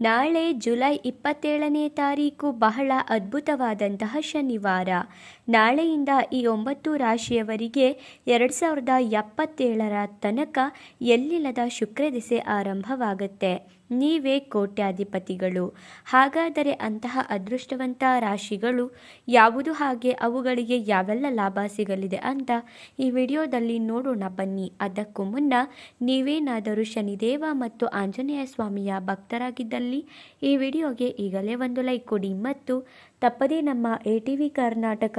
ನಾಳೆ ಜುಲೈ ಇಪ್ಪತ್ತೇಳನೇ ತಾರೀಕು ಬಹಳ ಅದ್ಭುತವಾದಂತಹ ಶನಿವಾರ. ನಾಳೆಯಿಂದ ಈ ಒಂಬತ್ತು ರಾಶಿಯವರಿಗೆ ಎರಡು ಸಾವಿರದ ಎಪ್ಪತ್ತೇಳರ ತನಕ ಎಲ್ಲಿಲ್ಲದ ಶುಕ್ರದಿಸೆ ಆರಂಭವಾಗುತ್ತೆ. ನೀವೇ ಕೋಟ್ಯಾಧಿಪತಿಗಳು. ಹಾಗಾದರೆ ಅಂತಹ ಅದೃಷ್ಟವಂತ ರಾಶಿಗಳು ಯಾವುದು ಹಾಗೆ ಅವುಗಳಿಗೆ ಯಾವೆಲ್ಲ ಲಾಭ ಸಿಗಲಿದೆ ಅಂತ ಈ ವಿಡಿಯೋದಲ್ಲಿ ನೋಡೋಣ ಬನ್ನಿ. ಅದಕ್ಕೂ ಮುನ್ನ ನೀವೇನಾದರೂ ಶನಿದೇವ ಮತ್ತು ಆಂಜನೇಯ ಸ್ವಾಮಿಯ ಭಕ್ತರಾಗಿದ್ದಲ್ಲಿ ಈ ವಿಡಿಯೋಗೆ ಈಗಲೇ ಒಂದು ಲೈಕ್ ಕೊಡಿ ಮತ್ತು ತಪ್ಪದೇ ನಮ್ಮ A T V Karnataka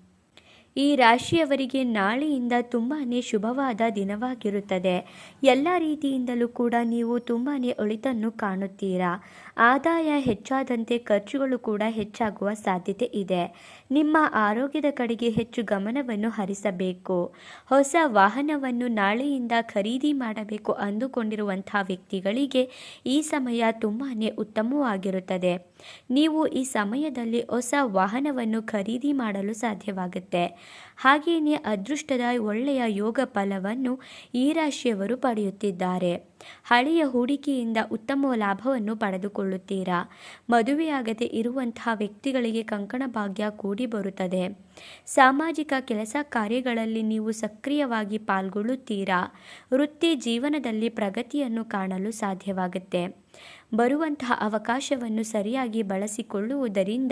ಈ ರಾಶಿಯವರಿಗೆ ನಾಳೆಯಿಂದ ತುಂಬಾ ಶುಭವಾದ ದಿನವಾಗಿರುತ್ತದೆ. ಎಲ್ಲ ರೀತಿಯಿಂದಲೂ ಕೂಡ ನೀವು ತುಂಬಾ ಒಳಿತನ್ನು ಕಾಣುತ್ತೀರಾ. ಆದಾಯ ಹೆಚ್ಚಾದಂತೆ ಖರ್ಚುಗಳು ಕೂಡ ಹೆಚ್ಚಾಗುವ ಸಾಧ್ಯತೆ ಇದೆ. ನಿಮ್ಮ ಆರೋಗ್ಯದ ಕಡೆಗೆ ಹೆಚ್ಚು ಗಮನವನ್ನು ಹರಿಸಬೇಕು. ಹೊಸ ವಾಹನವನ್ನು ನಾಳೆಯಿಂದ ಖರೀದಿ ಮಾಡಬೇಕು ಅಂದುಕೊಂಡಿರುವಂತಹ ವ್ಯಕ್ತಿಗಳಿಗೆ ಈ ಸಮಯ ತುಂಬಾ ಉತ್ತಮವಾಗಿರುತ್ತದೆ. ನೀವು ಈ ಸಮಯದಲ್ಲಿ ಹೊಸ ವಾಹನವನ್ನು ಖರೀದಿ ಮಾಡಲು ಸಾಧ್ಯವಾಗುತ್ತೆ. ಹಾಗೆಯೇ ಅದೃಷ್ಟದ ಒಳ್ಳೆಯ ಯೋಗ ಫಲವನ್ನು ಈ ರಾಶಿಯವರು ಪಡೆಯುತ್ತಿದ್ದಾರೆ. ಹಳೆಯ ಹೂಡಿಕೆಯಿಂದ ಉತ್ತಮ ಲಾಭವನ್ನು ಪಡೆದುಕೊಳ್ಳುತ್ತೀರಾ? ಮದುವೆಯಾಗದೆ ಇರುವಂತಹ ವ್ಯಕ್ತಿಗಳಿಗೆ ಕಂಕಣ ಭಾಗ್ಯ ಕೂಡಿ ಬರುತ್ತದೆ. ಸಾಮಾಜಿಕ ಕೆಲಸ ಕಾರ್ಯಗಳಲ್ಲಿ ನೀವು ಸಕ್ರಿಯವಾಗಿ ಪಾಲ್ಗೊಳ್ಳುತ್ತೀರಾ? ವೃತ್ತಿ ಜೀವನದಲ್ಲಿ ಪ್ರಗತಿಯನ್ನು ಕಾಣಲು ಸಾಧ್ಯವಾಗುತ್ತೆ. ಬರುವಂತಹ ಅವಕಾಶವನ್ನು ಸರಿಯಾಗಿ ಬಳಸಿಕೊಳ್ಳುವುದರಿಂದ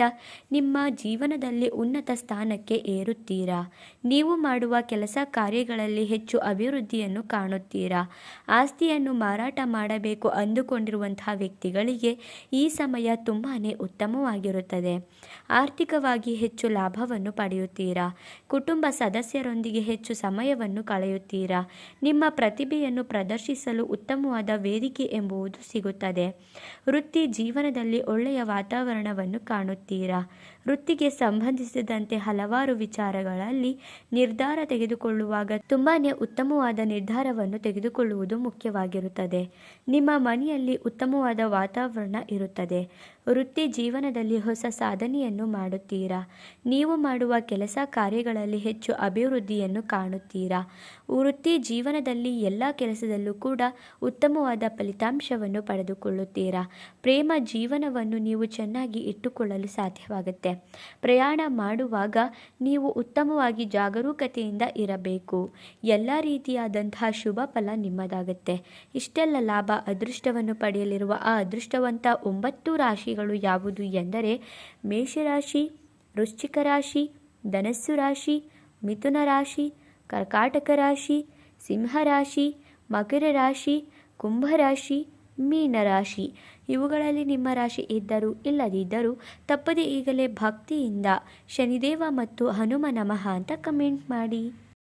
ನಿಮ್ಮ ಜೀವನದಲ್ಲಿ ಉನ್ನತ ಸ್ಥಾನಕ್ಕೆ ಏರುತ್ತೀರಾ? ನೀವು ಮಾಡುವ ಕೆಲಸ ಕಾರ್ಯಗಳಲ್ಲಿ ಹೆಚ್ಚು ಅಭಿವೃದ್ಧಿಯನ್ನು ಕಾಣುತ್ತೀರಾ? ಆಸ್ತಿಯನ್ನು ಮಾರಾಟ ಮಾಡಬೇಕು ಅಂದುಕೊಂಡಿರುವಂತಹ ವ್ಯಕ್ತಿಗಳಿಗೆ ಈ ಸಮಯ ತುಂಬಾ ಉತ್ತಮವಾಗಿರುತ್ತದೆ. ಆರ್ಥಿಕವಾಗಿ ಹೆಚ್ಚು ಲಾಭವನ್ನು ಪಡೆಯುತ್ತೀರಾ? ಕುಟುಂಬ ಸದಸ್ಯರೊಂದಿಗೆ ಹೆಚ್ಚು ಸಮಯವನ್ನು ಕಳೆಯುತ್ತೀರಾ? ನಿಮ್ಮ ಪ್ರತಿಭೆಯನ್ನು ಪ್ರದರ್ಶಿಸಲು ಉತ್ತಮವಾದ ವೇದಿಕೆ ಎಂಬುದು ಸಿಗುತ್ತದೆ. ವೃತ್ತಿ ಜೀವನದಲ್ಲಿ ಒಳ್ಳೆಯ ವಾತಾವರಣವನ್ನು ಕಾಣುತ್ತೀರಾ? ವೃತ್ತಿಗೆ ಸಂಬಂಧಿಸಿದಂತೆ ಹಲವಾರು ವಿಚಾರಗಳಲ್ಲಿ ನಿರ್ಧಾರ ತೆಗೆದುಕೊಳ್ಳುವಾಗ ತುಂಬಾ ಉತ್ತಮವಾದ ನಿರ್ಧಾರವನ್ನು ತೆಗೆದುಕೊಳ್ಳುವುದು ಮುಖ್ಯವಾಗಿರುತ್ತದೆ. ನಿಮ್ಮ ಮನೆಯಲ್ಲಿ ಉತ್ತಮವಾದ ವಾತಾವರಣ ಇರುತ್ತದೆ. ವೃತ್ತಿ ಜೀವನದಲ್ಲಿ ಹೊಸ ಸಾಧನೆಯನ್ನು ಮಾಡುತ್ತೀರಾ? ನೀವು ಮಾಡುವ ಕೆಲಸ ಕಾರ್ಯಗಳಲ್ಲಿ ಹೆಚ್ಚು ಅಭಿವೃದ್ಧಿಯನ್ನು ಕಾಣುತ್ತೀರಾ? ವೃತ್ತಿ ಜೀವನದಲ್ಲಿ ಎಲ್ಲ ಕೆಲಸದಲ್ಲೂ ಕೂಡ ಉತ್ತಮವಾದ ಫಲಿತಾಂಶವನ್ನು ಪಡೆದುಕೊಳ್ಳುತ್ತೀರಾ? ಪ್ರೇಮ ಜೀವನವನ್ನು ನೀವು ಚೆನ್ನಾಗಿ ಇಟ್ಟುಕೊಳ್ಳಲು ಸಾಧ್ಯವಾಗುತ್ತೆ. ಪ್ರಯಾಣ ಮಾಡುವಾಗ ನೀವು ಉತ್ತಮವಾಗಿ ಜಾಗರೂಕತೆಯಿಂದ ಇರಬೇಕು. ಎಲ್ಲ ರೀತಿಯಾದಂತಹ ಶುಭ ಫಲ ನಿಮ್ಮದಾಗುತ್ತೆ. ಇಷ್ಟೆಲ್ಲ ಲಾಭ, ಅದೃಷ್ಟವನ್ನು ಪಡೆಯಲಿರುವ ಆ ಅದೃಷ್ಟವಂತ ಒಂಬತ್ತು ರಾಶಿಗಳು ಯಾವುದು ಎಂದರೆ ಮೇಷರಾಶಿ ವೃಶ್ಚಿಕ ರಾಶಿ, ಧನಸ್ಸು ರಾಶಿ, ಮಿಥುನ ರಾಶಿ, ಕರ್ಕಾಟಕ ರಾಶಿ, ಸಿಂಹ ರಾಶಿ, ಮಕರ ರಾಶಿ ಕುಂಭರಾಶಿ ಮೀನರಾಶಿ ಇವುಗಳಲ್ಲಿ ನಿಮ್ಮ ರಾಶಿ ಇದ್ದರೂ ಇಲ್ಲದಿದ್ದರೂ ತಪ್ಪದೇ ಈಗಲೇ ಭಕ್ತಿಯಿಂದ ಶನಿದೇವ ಮತ್ತು ಹನುಮ ನಮಃ ಅಂತ ಕಮೆಂಟ್ ಮಾಡಿ.